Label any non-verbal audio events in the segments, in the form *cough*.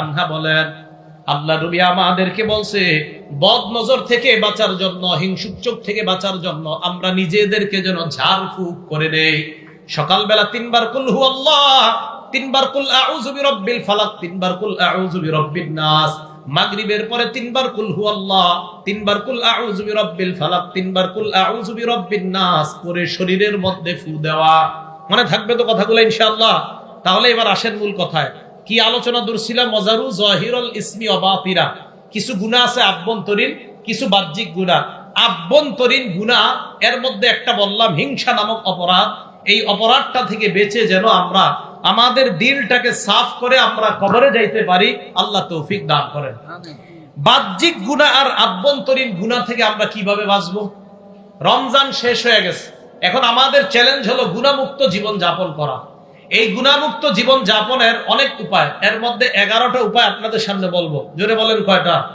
আনহা বলেন, আল্লাহ নবী আমাদেরকে বলছে বদ নজর থেকে বাঁচার জন্য, হিংসুক চোখ থেকে বাঁচার জন্য আমরা নিজেদেরকে যেন ঝাড়ফুঁক করে নেই। সকালবেলা তিনবার কুল হু আল্লাহ, তিনবার কুল আউযু বিরাব্বিল ফালাক, তিনবার কুল আউযু বিরাব্বিন নাস। মাগরিবের পরে তিনবার কুল হু আল্লাহ, তিনবার কুল আউযু বিরাব্বিল ফালাক, তিনবার কুল আউযু বিরাব্বিন নাস করে শরীরের মধ্যে ফু দেওয়া। মনে থাকবে তো কথাগুলো ইনশাআল্লাহ? তাহলে এবার আসেন মূল কথায়। কি আলোচনা দূর ছিল মজারু জহিরুল ইসমি অবাতিরা। কিছু গুণা আছে আভ্যন্তরীণ কিছু বাহ্যিক গুণা। আভ্যন্তরীণ গুণা এর মধ্যে একটা বললাম হিংসা নামক অপরাধ। এই অপরাধটা থেকে বেঁচে যেন আমরা আমাদের দিলটাকে সাফ করে আমরা কবরে যাইতে পারি আল্লাহ তৌফিক দান করেন। বাহ্যিক গুণা আর আভ্যন্তরীণ গুণা থেকে আমরা কীভাবে বাঁচবো? রমজান শেষ হয়ে গেছে। এখন আমাদের চ্যালেঞ্জ হলো গুণামুক্ত জীবন যাপন করা। এই গুণামুক্ত জীবন যাপনের অনেক উপায়। এর মধ্যে এগারোটা উপায় আপনাদের সামনে বলব। জোরে বলেন কয়টা?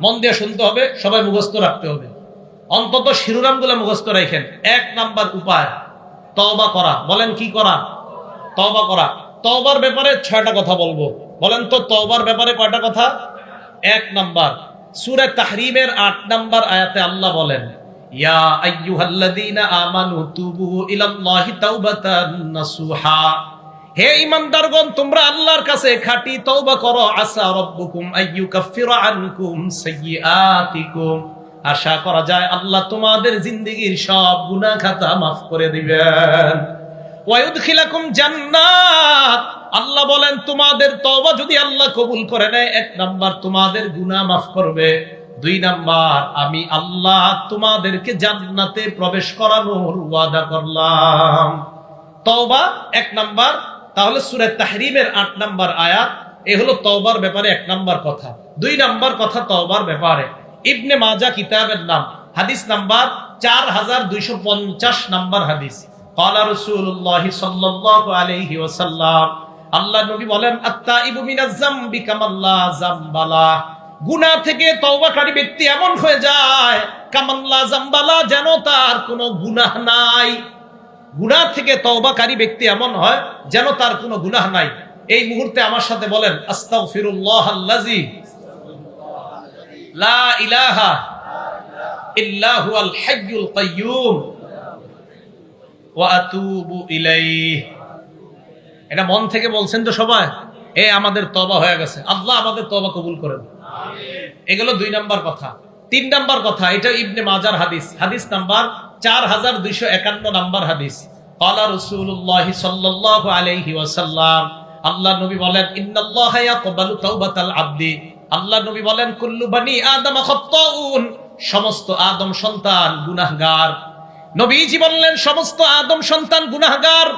মন দিয়ে শুনতে হবে, সবাই মুখস্থ রাখতে হবে। অন্তত শিরোনামগুলো মুখস্থ রাখেন। এক নাম্বার উপায়, তওবা করা। বলেন কি করা? তওবা করা। তবার ব্যাপারে ছয়টা কথা বলব। বলেন তো তবার ব্যাপারে কয়টা কথা? এক নাম্বার। সূরা তাহরিমের আট নাম্বার আয়াতে আল্লাহ বলেন ইয়া আইয়ুহাল্লাযীনা আমানু তুবু ইলাল্লাহি তাওবাতান নাসুহা। হে ইমানদারগণ তোমরা আল্লাহর কাছে খাঁটি তওবা করো। আসা আনকুম সাইয়্যাতিকুম। আশা করা যায় আল্লাহ তোমাদের জিন্দেগীর সব গুনাহ খাতা মাফ করে দিবেন। ওয়ায়ুদখিলাকুম জান্নাত। আল্লাহ বলেন, তোমাদের তওবা যদি আল্লাহ কবুল করে নেয়, এক নাম্বার তোমাদের গুনাহ মাফ করবে। দুই নাম্বার, আমি আল্লাহ তোমাদেরকে জান্নাতে প্রবেশ করানোর ওয়াদা করলাম। তওবা এক নাম্বার, তাহলে সুরে তাহরিমের আট নাম্বার আয়াত, এ হলো তওবার ব্যাপারে এক নাম্বার কথা। দুই নাম্বার কথা তওবার ব্যাপারে। ইবনে মাজা কিতাবের নাম, হাদিস নাম্বার চার হাজার দুইশো পঞ্চাশ নাম্বার হাদিস। কলা রসুল্লাহ সাল্লাহ আলহি ওসাল্লাম আল্লাহ নবী বলেন আত্মা ইবু মিনাজ জাম্বি কামাল্লা জাম্বালা গুনাহ থেকে তওবাকারী ব্যক্তি এমন হয়ে যায় কামাল্লা যামবালা যেন তার কোনো গুনাহ নাই। গুনাহ থেকে তওবাকারী ব্যক্তি এমন হয়, যেন তার কোনো গুনাহ নাই। এই মুহূর্তে আমার সাথে বলেন, আস্তাগফিরুল্লাহ আল্লাযী, লা ইলাহা ইল্লা হুয়াল হাইয়ুল কাইয়্যুম, ওয়া আতুবু ইলাইহি। এটা মন থেকে বলছেন তো সবাই, এ আমাদের তবা হয়ে গেছে। আল্লাহ আমাদের তবা কবুল করেন। এগুলো দুই নাম্বার কথা। তিন নাম্বার কথা, এটা ইবনে মাজার হাদিস। হাদিস নাম্বার চার হাজার দুইশো একান্ন নাম্বার হাদিস। কলা রসুল্লাহ সাল্লাহ আলহি ওয়াসাল্লাম, আল্লাহ নবী বলেন, ইন্নাল্লাহ ইয়াকবালু তাওবাতাল আবদি। আল্লাহ নবী বলেন, কুল্লু বানি আদম খাত্তাউন। সমস্ত আদম সন্তান গুনাহগার। নবীজি বললেন, সমস্ত আদম সন্তান গুনাহগার।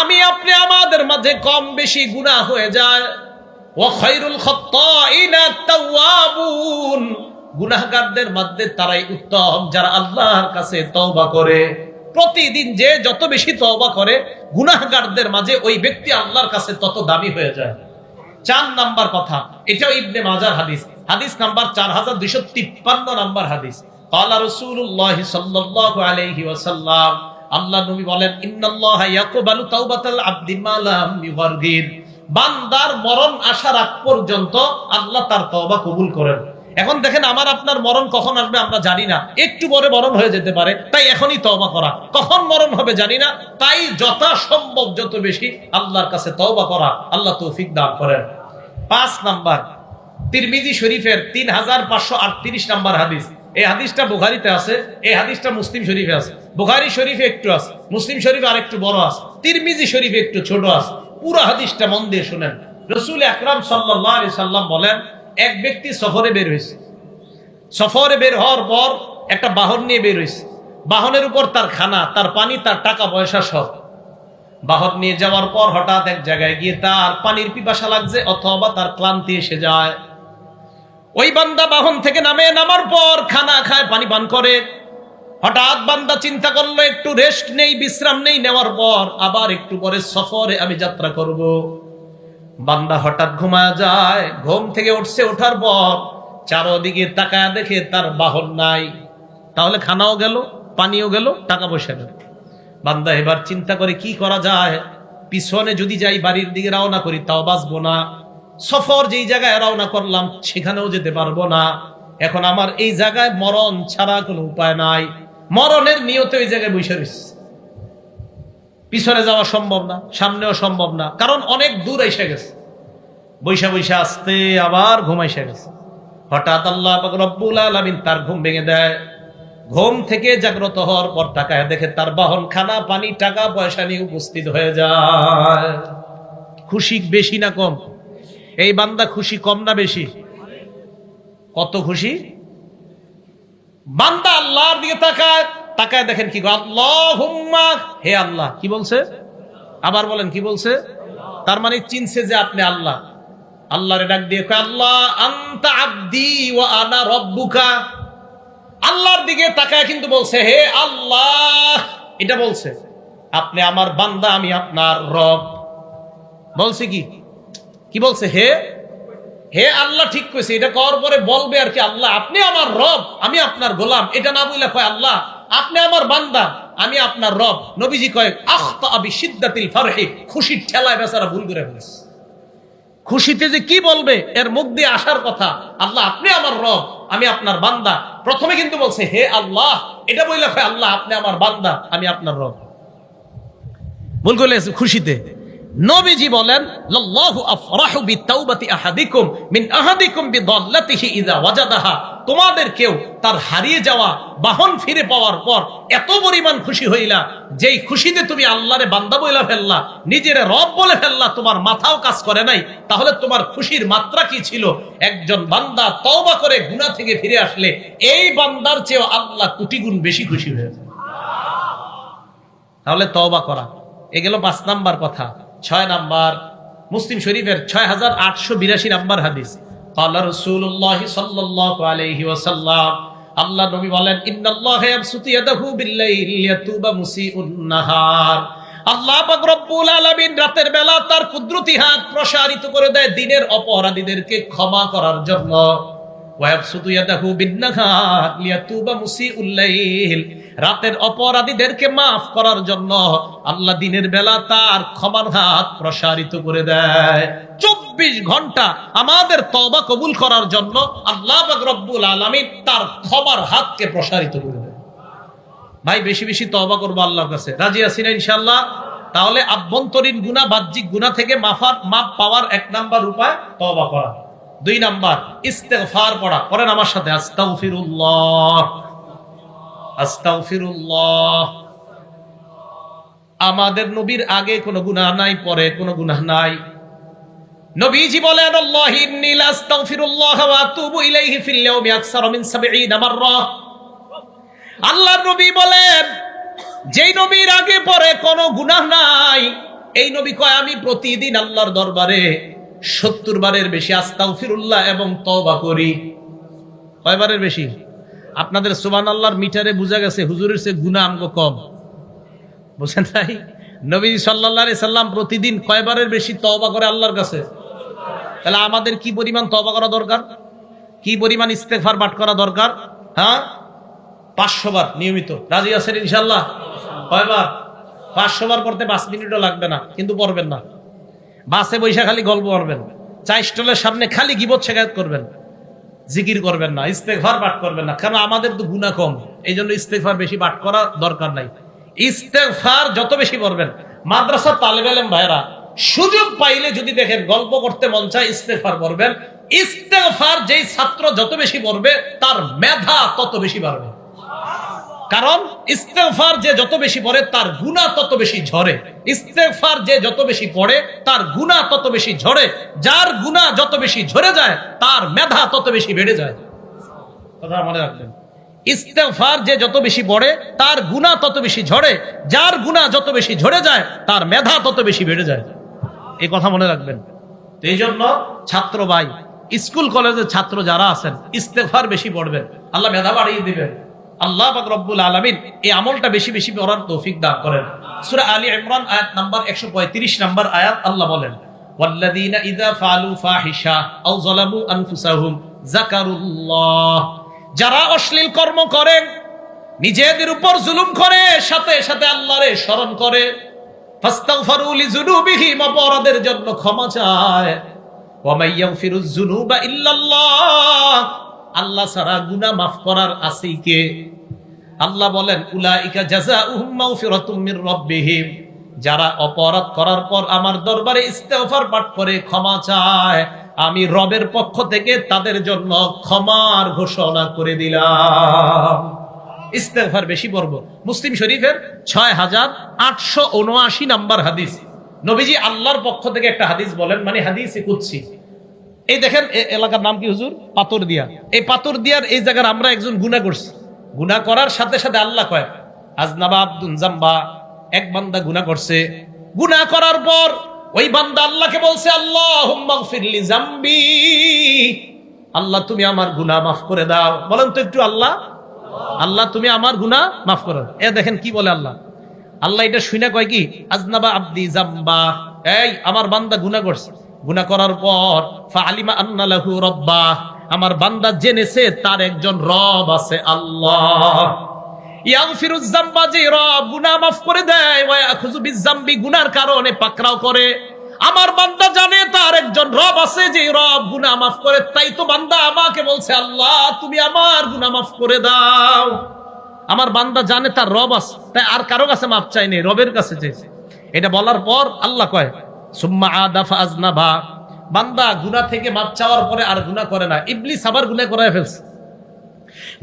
আমি আপনি আমাদের মাঝে কম বেশি গুনাহ হয়ে যায় গুনাহগারদের মধ্যে তারাই উত্তম, যারা আল্লাহর কাছে তওবা করে। প্রতিদিন যে যত বেশি তওবা করে, গুনাহগারদের মাঝে ওই ব্যক্তি আল্লাহর কাছে তত দামি হয়ে যায়। চার নাম্বার কথা, এটাও ইবনে মাজার হাদিস। হাদিস নাম্বার চার হাজার দুইশো তিপ্পান্ন নাম্বার হাদিস। কালা রসুল্লাহ সাল্লাহ আলহি ওয়াসাল্লাম, আল্লাহ নবী বলেন, ইন্নাল্লাহ ইয়াকুবালু তাওবাতাল আব্দি মালাম বান্দার মরণ আসার আগ পর্যন্ত আল্লাহ তার তওবা কবুল করেন। এখন দেখেন আমার আপনার মরণ কখন আসবে আমরা জানি না। একটু পরে মরণ হয়ে যেতে পারে, তাই এখনই তওবা করা। কখন মরণ হবে জানি না, তাই যথাসম্ভব যত বেশি আল্লাহর কাছে তওবা করা আল্লাহ তৌফিক দান করেন। পাঁচ নাম্বার, তিরমিজি শরীফের তিন হাজার পাঁচশো আটত্রিশ নাম্বার হাদিস। এই হাদিসটা বুখারিতে আছে, এই হাদিসটা মুসলিম শরীফে আছে। বুখারি শরীফে একটু আছে, মুসলিম শরীফে আর একটু বড় আছে, তিরমিজি শরীফে একটু ছোট আছে। পুরো হাদিসটা মন দিয়ে শুনেন। রসুল আকরাম সাল্লাহ সাল্লাম বলেন, এক ব্যক্তি সফরে বের হয়েছে। সফরে বের হওয়ার পর একটা বাহন নিয়ে বের হয়েছে। বাহনের উপর তার খানা, তার পানি, তার টাকা পয়সা সব। বাহন নিয়ে যাওয়ার পর হঠাৎ এক জায়গায় গিয়ে তার পানির পিপাসা লাগছে, অথবা তার ক্লান্তি এসে যায়। ওই বান্দা বাহন থেকে নামে, নামার পর খানা খায়, পানি পান করে। হঠাৎ বান্দা চিন্তা করল, একটু রেস্ট নেই, বিশ্রাম নেই, নেওয়ার পর আবার একটু পরে সফরে আমি যাত্রা করব। বান্দা হঠাৎ ঘুমা যায়, ঘুম থেকে উঠছে, ওঠার পর চারোদিকে তাকায় দেখে তার বাহন নাই। তাহলে খানাও গেল, পানিও গেল, টাকা পয়সা গেল। বান্দা এবার চিন্তা করে কি করা যায়? পিছনে যদি যাই, বাড়ির দিকে রওনা করি, তাও বাঁচবো না। সফর যেই জায়গায় রওনা করলাম, সেখানেও যেতে পারব না। এখন আমার এই জায়গায় মরণ ছাড়া কোনো উপায় নাই। মরণের নিয়তে ওই জায়গায় বসে রয়েছে পিছনে যাওয়া সম্ভব না, সামনেও সম্ভব না। কারণ অনেক দূর এসে গেছে। বৈশা বৈশা আসতে আবার ঘুমাইসে গেছে। হঠাৎ আল্লাহ রব্বুল আলামিন তার ঘুম ভেঙে দেয়। ঘুম থেকে জাগ্রত হওয়ার পর টাকায় দেখে তার বাহন খানা, পানি, টাকা, পয়সা নিয়ে উপস্থিত হয়ে যায়। খুশি বেশি না কম? এই বান্দা খুশি কম না বেশি? কত খুশি? বান্দা আল্লাহর দিকে তাকায় তাকায় দেখেন কি হে আল্লাহ। কি বলছে? আবার বলেন, কি বলছে? তার মানে চিনছে যে আপনি আল্লাহ। আল্লাহরে ডাক দিয়ে আল্লাহ, আন্তা আব্দি ওয়া আনা রব্বুকা। আল্লাহর দিকে তাকায় কিন্তু বলছে, হে আল্লাহ। এটা বলছে, আপনি আমার বান্দা, আমি আপনার রব। বলছে কি বলছে? হে হে আল্লাহ ঠিক কইছে, এটা করার পরে বলবে আর কি, আল্লাহ, আপনি আমার রব, আমি আপনার গোলাম। এটা না বলে কয়, আল্লাহ, আপনি আমার বান্দা, আমি আপনার রব। নবীজি কয়, আখতা আবি সিদ্দাতিল ফারহি। খুশির ঠেলায় বেচারা ভুল করে ফেলেছে। খুশিতে যে কি বলবে, এর মুখ দিয়ে আসার কথা, আল্লাহ, আপনি আমার রব, আমি আপনার বান্দা। প্রথমে কিন্তু বলছে, হে আল্লাহ, এটা বললে আল্লাহ, আপনি আমার বান্দা, আমি আপনার রব। ভুল করলে খুশিতে। নবীজি বলেন, লাল্লাহু আফরাহু বিতাওবাতি আহাদিকুম মিন আহাদিকুম বিদাল্লাতিহি ইযা ওয়াজাদাহা। তোমাদের কেউ তার হারিয়ে যাওয়া বাহন ফিরে পাওয়ার পর এত পরিমাণ খুশি হইলা, যেই খুশিতে তুমি আল্লাহরে বান্দা বইলা ফেললা, নিজের রব বলে ফেললা, তোমার মাথাও কাজ করে নাই, তাহলে তোমার খুশির মাত্রা কি ছিল? একজন বান্দা তওবা করে গুনাহ থেকে ফিরে আসলে এই বান্দার চেয়েও আল্লাহ কোটি গুণ বেশি খুশি হয়েছে তাহলে তওবা করা। এ গেল পাঁচ নাম্বার কথা। ছয় নাম্বার, মুসলিম শরীফের ছয় হাজার আটশো বিরাশি নাম্বার হাদিস। আল্লাহ রসুল্লাহ সাল্লাহ আলহি ওসাল্লাম আল্লাহ নবী বলেন আল্লাহ পাক রব্বুল রাতের বেলা তার কুদরতি হাত প্রসারিত করে দেয় দিনের অপরাধীদেরকে ক্ষমা করার জন্য। ওয়াবসুতু ইয়াদাহু বিন নাহার ইয়াতুবা মুসিউল লাইল রাতের অপরাধীদেরকে মাফ করার জন্য আল্লাহ দিনের বেলা তার ক্ষমার হাত প্রসারিত করে দেয়। চব্বিশ ঘণ্টা আমাদের তবা কবুল করার জন্য আল্লাহ রব্বুল আলমিন তার ক্ষমার হাতকে প্রসারিত করে দেয়। ভাই, বেশি বেশি তবা করব আল্লাহর কাছে। রাজি আছি না ইনশাল্লাহ তাহলে আভ্যন্তরীণ গুণা বাহ্যিক গুণা থেকে মাফার মাপ পাওয়ার এক নাম্বার উপায় তবা করা। দুই নাম্বার ইস্তেফার পড়া। করেন আমার সাথে, আস্তাগফিরুল্লাহ। আমাদের নবীর আগে কোনো গুনাহ নাই, পরে কোনো গুনাহ নাই। নবীজি বলেন, আল্লাহ ইন্নী আস্তাগফিরুল্লাহ ওয়া আতুবু ইলাইহি ফিল ইয়াউমি আকসার 70 মাররা। আল্লাহর নবী বলেন, যেই নবীর আগে পরে কোনো গুনাহ নাই, এই নবী কয়, আমি প্রতিদিন আল্লাহর দরবারে সত্তর বারের বেশি আস্তাগফিরুল্লাহ এবং তওবা করি। কয়বারের বেশি? আপনাদের সুবান আল্লাহর মিটারে বোঝা গেছে, হুজুরের সে গুণা আমগো কম। বুঝেন তাই নবী সাল্লাহ সাল্লাম প্রতিদিন কয়বারের বেশি তওবা করে আল্লাহর কাছে? তাহলে আমাদের কি পরিমাণ তওবা করা দরকার? কি পরিমাণ ইস্তেফার পাঠ করা দরকার? হ্যাঁ? পাঁচশো বার, নিয়মিত। রাজি আছেন ইনশাল্লাহ কয়বার? পাঁচশো বার পড়তে পাঁচ মিনিটও লাগবে না, কিন্তু পড়বেন না। বাসে বৈশা খালি গল্প করবেন। চা স্টলের সামনে খালি গিবত শেখায়ত করবেন। জিকির করবেন না ইস্তেফার পাঠ করবেন না কারণ আমাদের তো গুণা কম। এই জন্য ইস্তেফার বেশি পাঠ করা দরকার নাই। ইস্তেফার যত বেশি করবেন মাদ্রাসা তালেব আলেম ভাইরা সুযোগ পাইলে যদি দেখেন গল্প করতে মন চায় ইস্তেফার করবেন। ইস্তেফার যেই ছাত্র যত বেশি পড়বে, তার মেধা তত বেশি বাড়বে। কারণ ইস্তেফার যে যত বেশি পড়ে, তার গুণা তত বেশি ঝরে। ইস্তেফার যে যত বেশি পড়ে, তার গুণা তত বেশি ঝরে। যার গুণা যত বেশি ঝরে যায়, তার মেধা তত বেশি বেড়ে যায়। কথা মনে রাখবেন। ইস্তেফার যে যত বেশি পড়ে, তার গুণা তত বেশি ঝরে। যার গুণা যত বেশি ঝরে যায়, তার মেধা তত বেশি বেড়ে যায়। এই কথা মনে রাখবেন। এই জন্য ছাত্র ভাই, স্কুল কলেজের ছাত্র যারা আছেন ইস্তেফার বেশি পড়বেন। আল্লাহ মেধা বাড়িয়ে দিবেন। আল্লাহ রব্বুল আলামিন এই আমলটা বেশি বেশি করার তৌফিক দান করেন। সূরা আলী ইমরান আয়াত নাম্বার 135 নাম্বার আয়াত আল্লাহ বলেন যারা অশ্লীল কর্ম করে, নিজেদের উপর জুলুম করে, সাথে সাথে আল্লাহরে স্মরণ করে অপরাধের জন্য ক্ষমা চায়। ওয়া মাইয়াগফিরুয যুনুবা ইল্লাল্লাহ। আল্লাহ ছাড়া গুনা মাফ করার আছে কে? আল্লাহ বলেন যারা অপরাধ করার পর আমার দরবারে ইস্তেফার পাঠ করে, ক্ষমা চায়, আমি রবের পক্ষ থেকে তাদের জন্য ক্ষমার ঘোষণা করে দিলাম। ইস্তেফার বেশি পড়ব। মুসলিম শরীফের ছয় হাজার আটশো উনআশি নাম্বার হাদিস। নবীজি আল্লাহর পক্ষ থেকে একটা হাদিস বলেন মানে হাদিস কুচ্ছি এই দেখেন এলাকার নাম কি হুজুর? পাতর দিয়া। এই পাতর দিয়ার এই জায়গার আমরা একজন গুণা করছি। গুণা করার সাথে সাথে আল্লাহ কয়, আজনাবা আব্দুল জাম্বা, এক বান্দা গুণা করছে। গুণা করার পর ওই বান্দা আল্লাহকে বলছে আল্লাহ ফিরলি জাম্বি। আল্লাহ, তুমি আমার গুনাহ মাফ করে দাও। বলেন তো একটু আল্লাহ। আল্লাহ, তুমি আমার গুনাহ মাফ করো। এ দেখেন কি বলে আল্লাহ। আল্লাহ এটা শুনে কয় কি, আজনাবা আব্দি জাম্বা। এই, আমার বান্দা গুনাহ করছে। গুনাহ করার পর ফালিমা আন্না লাহু রব্বা, আমার বান্দা জেনেছে তার একজন রব আছে আল্লাহ। করে দেয় গুনার কারণে পাকড়াও করে। আমার বান্দা জানে তার একজন রব আছে, যে রব মাফ করে, তাই তো বান্দা আমাকে বলছে, আল্লাহ, তুমি আমার গুনাহ মাফ করে দাও। আমার বান্দা জানে তার রব তাই আর কারও কাছে মাপ চাইনি রবের কাছে এটা বলার পর আল্লাহ কয় বান্দা গুনাহ থেকে পরে আর গুনাহ করে না। করায় ফেলছে।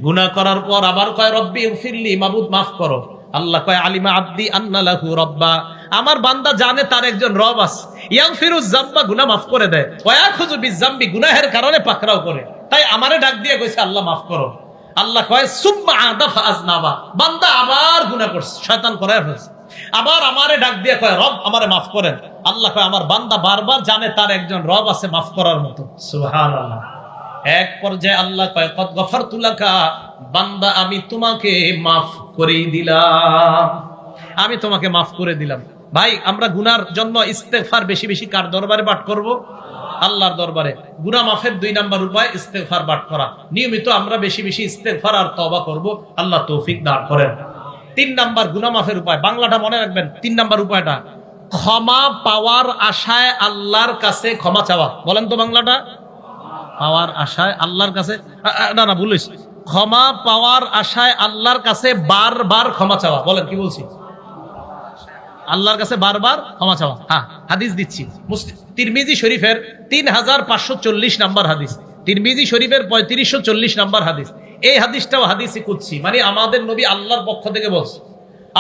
গুনাহ করার পর আবার কয়, রব্বি ফিরলি মাবুদ, মাফ করো। আল্লাহ কয়, আলিমা আব্দি রব্বা। আমার বান্দা জানে তার একজন রব আছে। ইয়াং ফিরুজ জাম্বা গুনাহ মাফ করে দেয়। ওয়া খুজু বিজাম্বি গুনাহের কারণে পাকড়াও করে। তাই আমারে ডাক দিয়ে কইছে, আল্লাহ, মাফ করো। আল্লাহ কয়, সুম্মা আদাফা আজনাবা বান্দা আবার গুনাহ করছে, শয়তান করায় ফেলছে। আবার আমারে ডাক দিয়ে কয় রব আমারে মাফ করেন। আল্লাহ কয় আমার বান্দা বারবার জানে তার একজন রব আছে মাফ করার মতো। সুবহানাল্লাহ। এক পর্যায়ে আল্লাহ কয় কত গফার তুলাকা বান্দা আমি তোমাকে মাফ করে দিলাম। আমি তোমাকে মাফ করে দিলাম। ভাই আমরা গুনার জন্য ইস্তেফার বেশি বেশি কার দরবারে পাঠ করব? আল্লাহর দরবারে। গুনা মাফের দুই নাম্বার উপায় ইস্তেফার পাঠ করা। নিয়মিত আমরা বেশি বেশি ইস্তেফার আর তবা করব। আল্লাহ তৌফিক দান করেন। তিন নাম্বার গুনা মাফের উপায়। বাংলাটা মনে রাখবেন, তিন নাম্বার উপায়টা। ক্ষমা পাওয়ার আশায় আল্লাহর কাছে ক্ষমা চাওয়া। বলেন তো বাংলাটা। পাওয়ার আশায় আল্লাহর কাছে না না ভুলিস ক্ষমা পাওয়ার আশায় আল্লাহর কাছে বারবার ক্ষমা চাওয়া। বলেন, কি বলছি? আল্লাহর কাছে বারবার ক্ষমা চাওয়া। হ্যাঁ হাদিস দিচ্ছি। তিরমিজি শরীফের তিন হাজার পাঁচশো চল্লিশ নাম্বার হাদিস। তিরমিজি শরীফের পঁয়ত্রিশশো চল্লিশ নাম্বার হাদিস। এই হাদিসটাও হাদিসই কুচ্ছি মানে আমাদের নবী আল্লাহর পক্ষ থেকে বলছে।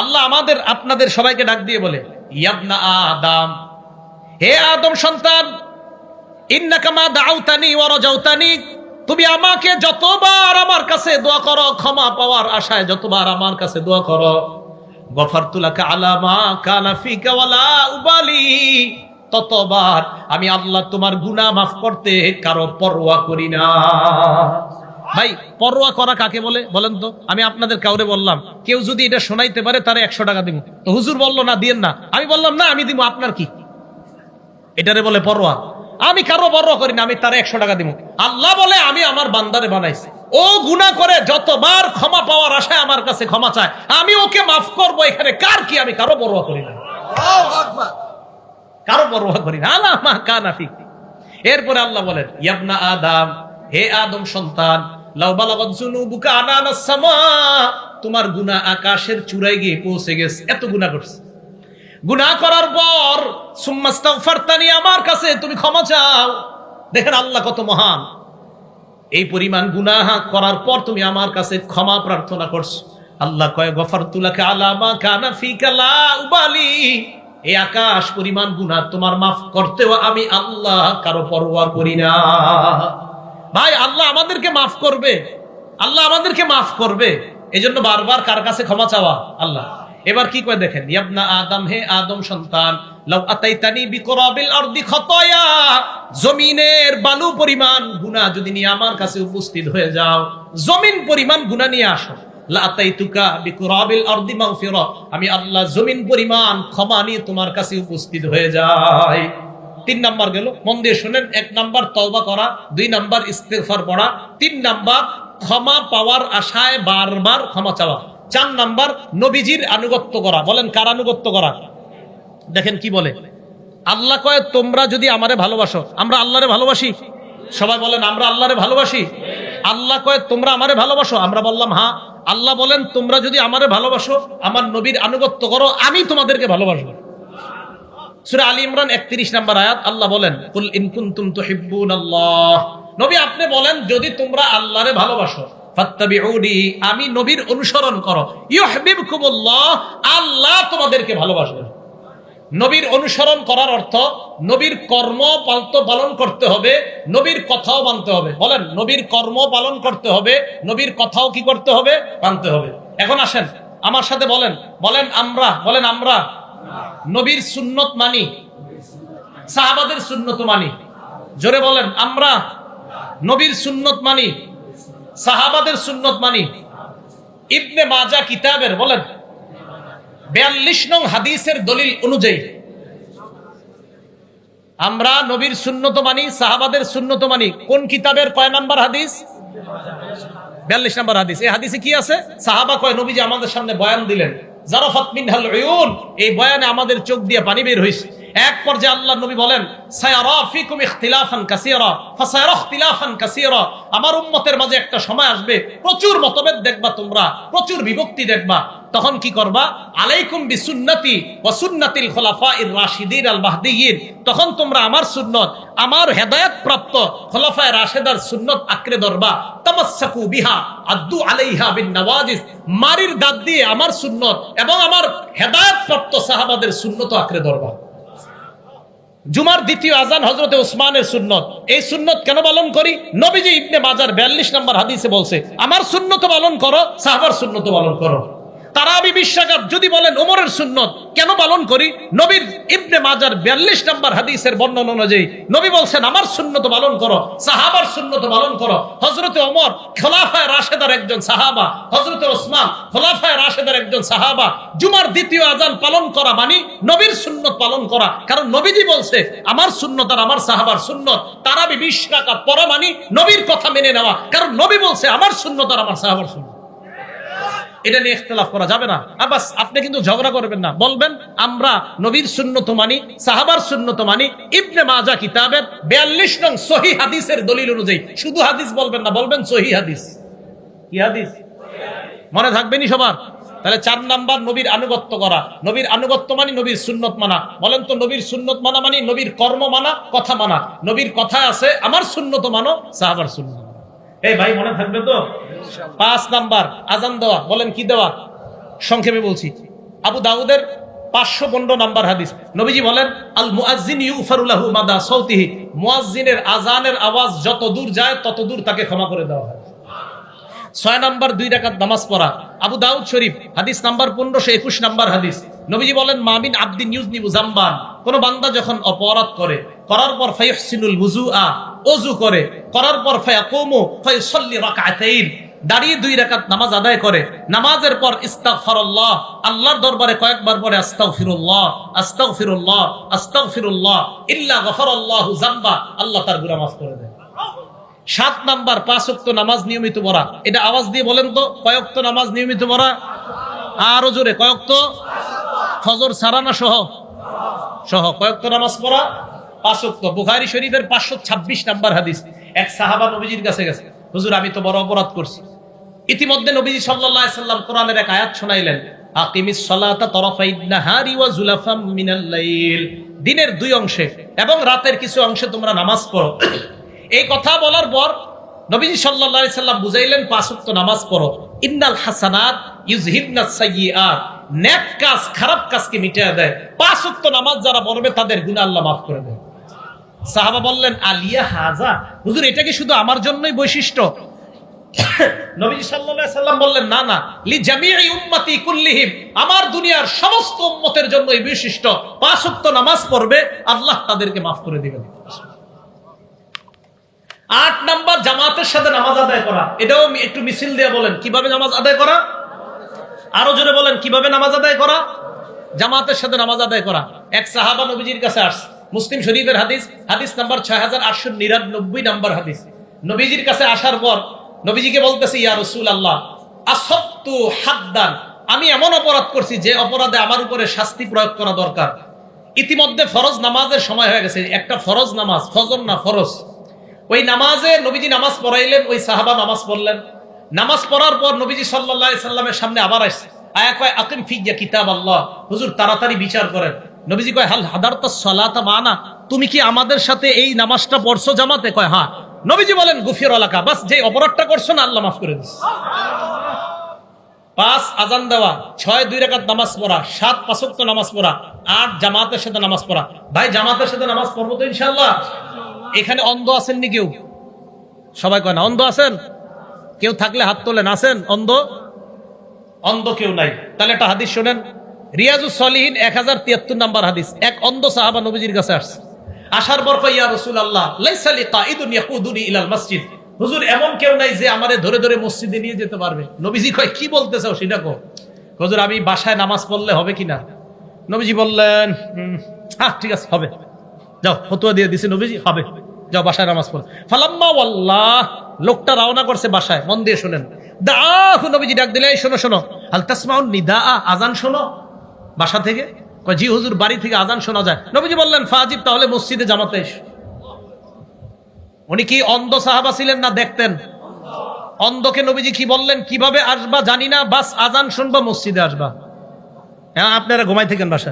আল্লাহ আমাদের, আপনাদের সবাইকে ডাক দিয়ে বলে, ইয়াবনা আদাম। হে আদম সন্তান ইন্নাকামা দাউতানি ওয়া রাজাউতানি, তুমি আমাকে যতবার আমার কাছে দোয়া করো, ক্ষমা পাওয়ার আশায় যতবার আমার কাছে দোয়া করো গফারতুলাকা আলামা কানা ফিকা ওয়ালা উবালি। ততবার আমি আল্লাহ তোমার গুনাহ মাফ করতে কারও পরোয়া করি না। ভাই পরোয়া করা কাকে বলে বলেন তো? আমি আপনাদের কাউরে বললাম কেউ যদি এটা শোনাইতে পারে তারে একশো টাকা দিব। তো হুজুর বলল না দিয়েন না। আমি বললাম না আমি দিব আপনার কি? এটারে বলে পরোয়া। আমি কারও বড় করি না আমি তার একশো টাকা দিব। আল্লাহ বলে আমি আমার বান্দারে বানাইছি। ও গুণা করে যতবার ক্ষমা পাওয়ার আশায় আমার কাছে ক্ষমা চায় আমি ওকে মাফ করব এখানে। কার কি আমি কারও বড় করি না? কারও বড় করি না। আল্লাহ মা কানা ফিক। এরপরে আল্লাহ বলেন ইয়াবনা আদম হে আদম সন্তান তোমার গুনাহ আকাশের চূড়ায় গিয়ে পৌঁছে গেছে। এত গুনাহ করছে। গুনাহ করার পর সুম্মাস্তাগফারতানি আমার কাছে, তুমি ক্ষমা চাও। দেখেন আল্লাহ কত মহান। এই পরিমাণ গুনাহ করার পর তুমি আমার কাছে ক্ষমা প্রার্থনা করছ। আল্লাহ কয় গফারতুলাকা আলামা কানা ফিকা লা উবালি। এই আকাশ পরিমাণ গুনাহ তোমার মাফ করতেও আমি আল্লাহ কারও পরোয়া করি না। ভাই, আল্লাহ আমাদেরকে মাফ করবে। আল্লাহ আমাদেরকে মাফ করবে। এই জন্য বারবার কার কাছে ক্ষমা চাওয়া? আল্লাহ। এবার কি করে দেখেন? ইয়াবনা আদম, হে আদম সন্তান, লাউ আতাইতানি বিকরাবিল আরদি খতায়া। জমিনের বালু পরিমাণ গুনাহ যদি নিয়ে আমার কাছে উপস্থিত হয়ে যাও, জমিন পরিমাণ গুনাহ নিয়ে আসো। লা আতাইতুকা বিকরাবিল আরদি মাগফিরা আমি আল্লাহ জমিন পরিমাণ ক্ষমা নিয়ে তোমার কাছে উপস্থিত হয়ে যাই। তিন নাম্বার গেল, মন দিয়ে শুনেন, এক নাম্বার তওবা করা, দুই নাম্বার ইস্তেগফার পড়া, তিন নাম্বার ক্ষমা পাওয়ার আশায় বারবার ক্ষমা চাওয়া, চার নাম্বার নবীজির আনুগত্য করা, বলেন কার আনুগত্য করা? দেখেন কি বলে, আল্লাহ কয়, তোমরা যদি আমারে ভালোবাসো, আমরা আল্লাহরে ভালোবাসি? সবাই বলেন, আমরা আল্লাহরে ভালোবাসি? আল্লাহ কয়, তোমরা আমারে ভালোবাসো? আমরা বললাম হ্যাঁ। আল্লাহ বলেন, তোমরা যদি আমারে ভালোবাসো, আমার নবীর আনুগত্য করো, আমি তোমাদেরকে ভালোবাসবো। সূরা আলী ইমরান 31 নম্বর আয়াত, আল্লাহ বলেন, কুল ইন কুনতুম তুহিব্বুনাল্লাহ। নবী আপনি বলেন, যদি তোমরা আল্লাহরে ভালোবাসো আমি নবীর অনুসরণ করো। আল্লাহ তোমাদেরকে ভালোবাসবেন। নবীর অনুসরণ করার অর্থ, নবীর কর্ম পালন করতে হবে, নবীর কথাও মানতে হবে। বলেন, নবীর কর্ম পালন করতে হবে, নবীর কথাও কি করতে হবে, মানতে হবে। এখন আসেন, আমার সাথে বলেন বলেন আমরা বলেন আমরা নবীর সুন্নত মানি। সাহাবাদের সুন্নত মানি। জোরে বলেন, আমরা নবীর সুন্নত মানি, সাহাবাদের সুন্নত মানি। ইবনে মাজা কিতাবের, বলেন, বিয়াল্লিশ নং হাদিসের দলিল অনুযায়ী, আমরা নবীর সুন্নত মানি, সাহাবাদের সুন্নত মানি। কোন কিতাবের কয় নাম্বার হাদিস? বিয়াল্লিশ নাম্বার হাদিস। এই হাদিসে কি আছে? সাহাবা কয়, নবীজি আমাদের সামনে বয়ান দিলেন। জারাফাত মিনহাল উয়ুন, এই বয়ানে আমাদের চোখ দিয়ে পানি বের হইছে। এক পর্যায়ে আল্লাহ নবী বলেন সায়ারা ফিকুম ইখতিলাফান কাসীরা ফাসায়ারা ইখতিলাফান কাসীরা। আমার উম্মতের মাঝে একটা সময় আসবে, প্রচুর মতভেদ দেখবা তোমরা, প্রচুর বিভক্তি দেখবা। তখন কি করবা? আলাইকুম বিসুন্নতি ওয়া সুন্নাতিল খুলাফাইর রাশিদিন আল মাহদিয়িন তখন তোমরা আমার সুন্নত, আমার হেদায়েত প্রাপ্ত খোলাফায়ে রাশেদার সুন্নত আঁকড়ে ধরবা। তামাসসাকু বিহা আদ্দু আলাইহা বিন নওয়াজিস মারির দাঁত দিয়ে আমার সুন্নত এবং আমার হেদায়ত প্রাপ্ত সাহাবাদের সুন্নত আঁকড়ে ধরবা। জুমার দ্বিতীয় আজান হজরতে ওসমানের সুন্নত। এই সুন্নত কেন পালন করি? নবীজি ইবনে বাজার বিয়াল্লিশ নম্বর হাদিসে বলছে, আমার সুন্নত পালন করো, সাহাবার সুন্নত পালন করো। তারাবি বিশ্বাকাত যদি বলেন ওমরের সুন্নত, কেন পালন করি? নবীর ইবনে মাজার বিয়াল্লিশ নম্বর হাদিসের বর্ণনা অনুযায়ী, নবী বলছেন, আমার সুন্নত পালন করো, সাহাবার সুন্নত পালন করো। হজরতে ওমর খোলাফায় রাশেদার একজন সাহাবা হজরতে ওসমান খোলাফায় রাশেদার একজন সাহাবা, জুমার দ্বিতীয় আজান পালন করা মানে নবীর সুন্নত পালন করা। কারণ নবীজি বলছে, আমার সুন্নত আর আমার সাহাবার সুন্নত, তারাবি বিশ রাকাত পড়া মানি নবীর কথা মেনে নেওয়া। কারণ নবী বলছে, আমার সুন্নত আর আমার সাহাবার সুন্নত। এটা নিয়ে ইখতলাফ করা যাবে না। আর বাস আপনি কিন্তু ঝগড়া করবেন না। বলবেন, আমরা নবীর সুন্নত মানি, সাহাবার সুন্নত মানি, ইবনে মাজা কিতাবের বিয়াল্লিশ নং সহি হাদিসের দলিল অনুযায়ী। শুধু হাদিস বলবেন না, বলবেন সহি হাদিস। কি হাদিস? মনে থাকবেনি সবার? তাহলে চার নাম্বার নবীর আনুগত্য করা। নবীর আনুগত্য মানি, নবীর সুন্নত মানা। বলেন তো, নবীর সুন্নত মানা মানি, নবীর কর্ম মানা, কথা মানা। নবীর কথা আছে, আমার সুন্নত মানো, সাহাবার সুন্নত এই ভাই, মনে থাকবে তো? পাঁচ নাম্বার, আজান দেওয়া। বলেন, কি দেওয়া? সংক্ষেপে বলছি। আবু দাউদের পাঁচশো পনেরো নাম্বার হাদিস। নবীজি বলেন আল মুআজ্জিন ইউফারুলাহু মাদা সৌতিহি মুআজ্জিনের আজানের আওয়াজ যত দূর যায়, তত দূর তাকে ক্ষমা করে দেওয়া হয়। ছয় নাম্বার, দুই রাকাত নামাজ পড়া। আবু দাউদ শরীফ, হাদিস নাম্বার পনেরোশো একুশ নাম্বার হাদিস। নবীজি বলেন মামিন আব্দিন ইউজ নিবু জাম্বান। কোন বান্দা যখন অপরাধ করে, করার পর ফাইহসিনুল বুজু আ অজু করে, করার পর ফায়াকুমু ফায়ুসাল্লি রাকাতাইন। দাঁড়িয়ে দুই রাকাত নামাজ আদায় করে। নামাজের পর ইস্তাগফারুল্লাহ, আল্লাহর দরবারে কয়েকবার পরে আস্তাগফিরুল্লাহ আস্তাগফিরুল্লাহ আস্তাগফিরুল্লাহ, ইল্লা গফারাল্লাহু যামবা আল্লাহ তার গুনাহ মাফ করে দেয়। সাত নাম্বার, পাঁচ অক্ত নামাজ নিয়মিত পড়া। এটা আওয়াজ দিয়ে বলেন তো কয়ক্ত নামাজ নিয়মিত পড়া? আরও জোরে কয়ক্ত ফজর সারানা সহ? সহ কয়ক্ত নামাজ পড়া? পাঁচ অক্ত বুখারি শরীফের পাঁচশো ছাব্বিশ নাম্বার হাদিস। এক সাহাবা নবীজির কাছে গেছে। হুজুর, আমি তো বড় অপরাধ করছি। ইতিমধ্যে নবীজি আলাইহি সাল্লাম কোরআনের এক আয়াত শোনাইলেন দিনের দুই অংশে এবং রাতের কিছু অংশে তোমরা নামাজ পড়ো। এই কথা বলার পর নবীজি আলাইহি সাল্লাম বুঝাইলেন, পাঁচ ওয়াক্ত নামাজ পড়ো। ইন্নাল হাসানাত নেক কাজ, খারাপ কাজকে মিটিয়ে দেয়। পাঁচ ওয়াক্ত নামাজ যারা পড়বে তাদের গুনাহ আল্লাহ মাফ করে দেয়। সাহাবা বললেন, আলিয়া হাজা। হুজুর, এটা কি শুধু আমার জন্যই বৈশিষ্ট্য? *coughs* সাল্লাল্লাহু বললেন, না না। লি জামিই উম্মতি কুল্লিহিম। আমার দুনিয়ার সমস্ত উম্মতের জন্য এই বৈশিষ্ট্য। পাঁচ ওয়াক্ত নামাজ পড়বে, আল্লাহ তাদেরকে মাফ করে দিবেন। আট নাম্বার, জামাতের সাথে নামাজ আদায় করা। এটাও একটু মিছিল দিয়ে বলেন, কীভাবে নামাজ আদায় করা? আরও জোরে বলেন, কীভাবে নামাজ আদায় করা? জামাতের সাথে নামাজ আদায় করা। এক সাহাবা নবীজির কাছে আস মুসলিম শরীফের হাদিস হাদিস নাম্বার ছয় হাজার আটশো নিরানব্বই নাম্বার হাদিস। নবীজির কাছে আসার পর নবীজিকে বলতেছে, ইয়া রসুল আল্লাহ আসত্তু হাদ্দান, আমি এমন অপরাধ করছি যে অপরাধে আমার উপরে শাস্তি প্রয়োগ করা দরকার। ইতিমধ্যে ফরজ নামাজের সময় হয়ে গেছে। একটা ফরজ নামাজ, ফজর না ফরজ? ওই নামাজে নবীজি নামাজ পড়াইলেন, ওই সাহাবা নামাজ পড়লেন। নামাজ পড়ার পর নবীজি সাল্লাহ সাল্লামের সামনে আবার আসছে। আয়া কয়, আকিম ফিজ্ঞা কিতাব আল্লাহ হুজুর তাড়াতাড়ি বিচার করেন। নবীজি কয়, হাল হাদারতা সালাতা মানা? তুমি কি আমাদের সাথে এই নামাজটা পড়ছো জামাতে? কয় হ্যাঁ। নবীজি বলেন গুফির এলাকা বাস যে অপরাধটা করছ না, আল্লাহ মাফ করে দিস। পাঁচ, আজান দেওয়া। ছয়, দুই রেখাত নামাজ পড়া। সাত পাঁচক্ত নামাজ পড়া। আট, জামাতের সাথে নামাজ পড়া। ভাই, জামাতের সাথে নামাজ পড়ব তো ইনশাল্লাহ এখানে অন্ধ আছেননি কেউ? সবাই কয় না, অন্ধ আছেন? কেউ থাকলে হাত তোলেন। আছেন? অন্ধ? অন্ধ কেউ নাই। তাহলে একটা হাদিস শোনেন। রিয়াজুস সলিহিন এক হাজার তিয়াত্তর নাম্বার হাদিস। এক অন্ধ সাহাবা নবীজির কাছে আসছে। আসার পর ইয়া রসুল আল্লাহ লাইসালি কাইদুন ইয়াকুদুনি ইলাল মসজিদ। হুজুর এমন কেউ নাই যে আমারে ধরে ধরে মসজিদে নিয়ে যেতে পারবে। নবীজি কয় কি বলতেছো সেটা কো হুজুর আমি বাসায় নামাজ পড়লে হবে কিনা নবীজি বললেন "হুম, হ্যাঁ ঠিক আছে হবে। যাও ফতুয়া দিয়ে দিছে নবীজি হবে। যাও বাসায় নামাজ পড়ো। ফালাম্মা ওয়াল্লাহ লোকটা রওনা করছে বাসায় মন দিয়ে শোনেন। দাহ নবীজি ডাক দিলে "এই শোনো শোনো। হাল তাসমাউন নিদা আজান শোনো। বাসা থেকে? জি, হুজুর, বাড়ি থেকে আজান শোনা যায়। নবীজি বললেন, ফাজিব, তাহলে মসজিদে জামাতে এসো। উনি কি অন্ধ সাহাবা ছিলেন না দেখতেন? অন্ধকে নবীজি কি বললেন? কীভাবে আসবা জানি না, বাস আজান শুনবা, মসজিদে আসবা। হ্যাঁ আপনারা ঘুমাই থাকেন বাসা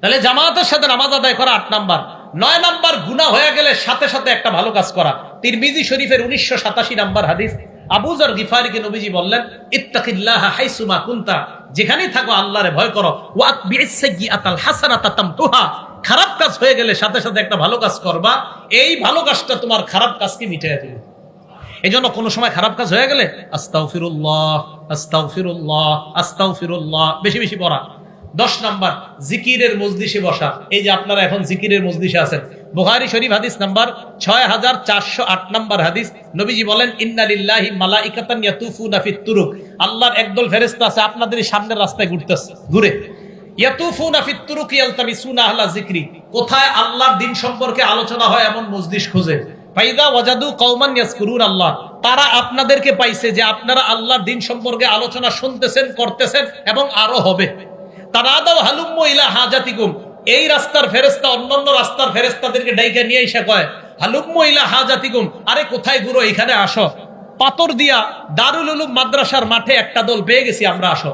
তাহলে জামাতের সাথে নামাজ আদায় করা আট নাম্বার। নয় নাম্বার গুণা হয়ে গেলে সাথে সাথে একটা ভালো কাজ করা। তিরমিজি শরীফের উনিশশো সাতাশি নাম্বার হাদিস। আবুজর গিফারিকে নবীজি বললেন, ইত্তাকিল্লাহ হাইসুমা কুন্তা। যেখানেই থাকো, আল্লাহরে ভয় করো। হাসানাতা তামতুহা। খারাপ কাজ হয়ে গেলে সাথে সাথে একটা ভালো কাজ করবা। এই ভালো কাজটা তোমার খারাপ কাজকে মিটিয়ে দেবে। এই জন্য কোনো সময় খারাপ কাজ হয়ে গেলে আস্তাও ফিরুল্লাহ আস্তাও ফিরুল্লাহ আস্তাও ফিরুল্লাহ বেশি বেশি পড়া। দশ নাম্বার, জিকিরের মজলিসে বসা। এই যে আপনারা এখন জিকিরের মজলিসে আছেন বুহারি শরীফ হাদিস নাম্বার ছয় হাজার চারশো আট নাম্বার হাদিস। নবীজি বলেন ইন্নালিল্লাহি মালাইকাতান ইয়াতুফুনা ফিত তুরুক। আল্লাহর একদল ফেরেশতা আছে আপনাদের সামনের রাস্তায় ঘুরতেছে, ঘুরে। তুরুক ইয়ালতামিসুনা আহলা যিকরি। কোথায় আল্লাহর সম্পর্কে আলোচনা হয় এমন মজলিস খুঁজে। ফাইদা ওয়াজাদু কওমান ইয়াজকুরুন আল্লাহ। তারা আপনাদেরকে পাইছে যে আপনারা আল্লাহর দিন সম্পর্কে আলোচনা শুনতেছেন, করতেছেন এবং আরও হবে। তারা দাও হালুম্ম ইলা এই রাস্তার ফেরেস্তা অন্যান্য রাস্তার ফেরেস্তাদেরকে ডাইকা নিয়ে এসে কয় হালুম্ম ইলা হাজাতিকুম, আরে কোথায় গুরু এখানে আসো। পাথর দিয়া দারুল উলুম মাদ্রাসার মাঠে একটা দল পেয়ে গেছি, আমরা আসো।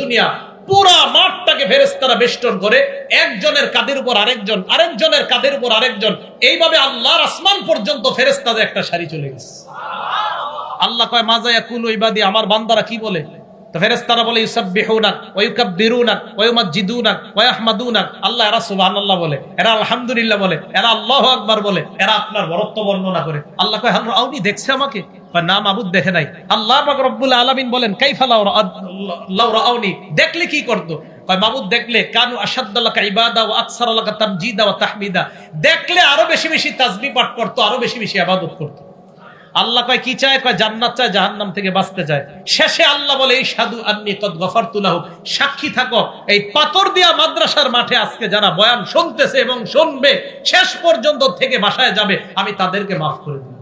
দুনিয়া। পুরা মাঠটাকে ফেরেস্তারা করে, একজনের উপর আরেকজন, আরেকজনের উপর আরেকজন। এইভাবে পর্যন্ত একটা চলে গেছে। আল্লাহ কয় মাজায়া কুলু ইবাদি, আমার বান্দারা কি বলে? তো ফেরেশতারা বলে আল্লাহ বলে, এরা আলহামদুলিল্লাহ বলে, এরা বলে, এরা আপনার বরত্ব বর্ণনা করে। আল্লাহ কয় হাল রাউনি দেখছে আমাকে? দেখে নাই। আল্লাহ রব্বুল আলামিন বলেন, কাইফা লাউ দেখলে কি করতো? মাবুদ দেখলে, কানু তাহমিদা। দেখলে আরও বেশি বেশি তাজবি পাঠ করতো, আরও বেশি বেশি ইবাদত করতো। আল্লাহ কয়, কি চায়? কয়, জান্নাত চায়, জাহান্নাম থেকে বাঁচতে চায়। শেষে আল্লাহ বলে এই সাধু আন্নি কদ হোক সাক্ষী থাকো, এই পাথর দিয়া মাদ্রাসার মাঠে আজকে যারা বয়ান শুনতেছে এবং শুনবে, শেষ পর্যন্ত থেকে বাসায় যাবে, আমি তাদেরকে মাফ করে দিব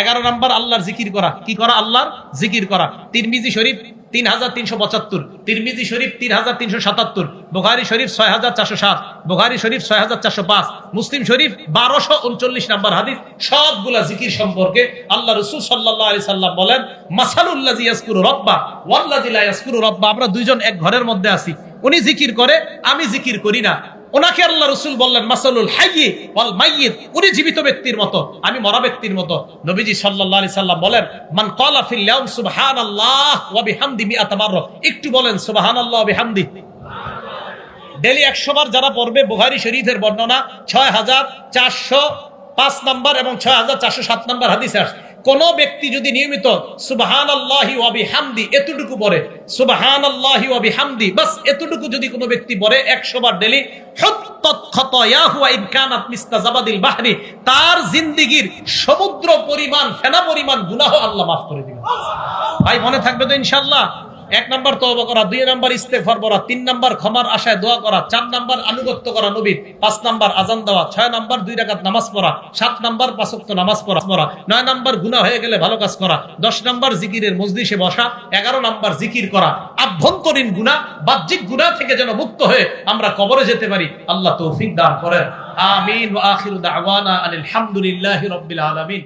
এগারো নম্বর, আল্লাহর জিকির করা। কি করা? আল্লাহর জিকির করা। তিরমিজি শরীফ তিন হাজার তিনশো পঁচাত্তর, তিরমিজি শরীফ তিন হাজার তিনশো সাতাত্তর, বোখারি শরীফ ছয় হাজার চারশো সাত বোখারি শরীফ ছয় হাজার চারশো পাঁচ, মুসলিম শরীফ বারোশো উনচল্লিশ নাম্বার হাদিস, সবগুলা জিকির সম্পর্কে আল্লাহ রসুল সাল্লাহ আলি সাল্লাম বলেন মাসালুল্লাহ ইয়াসকুরু রব্বা ওয়াল্লাজি ইয়াসকুর রব্বা। আমরা দুইজন এক ঘরের মধ্যে আছি। উনি জিকির করে, আমি জিকির করি না। ওনাকে আল্লাহ রসুল বললেন, মাসালুল হাইয়ি ওয়াল মাইয়িত। উনি জীবিত ব্যক্তির মতো, আমি মরা ব্যক্তির মতো। নবীজি সাল্লাল্লাহু আলাইহি সাল্লাম বলেন, মান ক্বালা ফিল ইয়াউম সুবহানাল্লাহ ওয়া বিহামদি মিআতা মাররা। একটু বলেন, সুবহানাল্লাহ ওয়া বিহামদি। ডেলি 100 বার যারা পড়বে, বুখারী শরীফের বর্ণনা 6405 পাঁচ নাম্বার এবং 6407 নাম্বার হাদিসে আসে কোন ব্যক্তি যদি নিয়মিত সুবহানাল্লাহি ওয়া বিহামদি এতটুকু পড়ে, সুবহানাল্লাহি ওয়া বিহামদি, বাস এতটুকু যদি কোনো ব্যক্তি পড়ে 100 বার ডেলি বাহরি, তার জিন্দেগীর সমুদ্র পরিমাণ, ফেনা পরিমাণ গুনাহ আল্লাহ মাফ করে দিবেন। ভাই, মনে থাকবে তো ইনশাআল্লাহ? এক নাম্বার তওবা করা, দুই নাম্বার ইস্তেগফার করা তিন নাম্বার ক্ষমার আশায় দোয়া করা, চার নাম্বার আনুগত্য করা নবী, পাঁচ নাম্বার আজান দেওয়া, ছয় নাম্বার দুই রাকাত নামাজ পড়া, সাত নাম্বার পাঁচ নামাজ পড়া পড়া, নয় নাম্বার গুনাহ হয়ে গেলে ভালো কাজ করা, দশ নাম্বার জিকিরের মজলিসে বসা, এগারো নাম্বার জিকির করা, আভ্যন্তরীণ গুনাহ, বাহ্যিক গুনাহ থেকে যেন মুক্ত হয়ে আমরা কবরে যেতে পারি, আল্লাহ তৌফিক দান করেন। আমিন ওয়া আখিরু দাওয়ানা আনিল হামদুলিল্লাহি রাব্বিল আলামিন।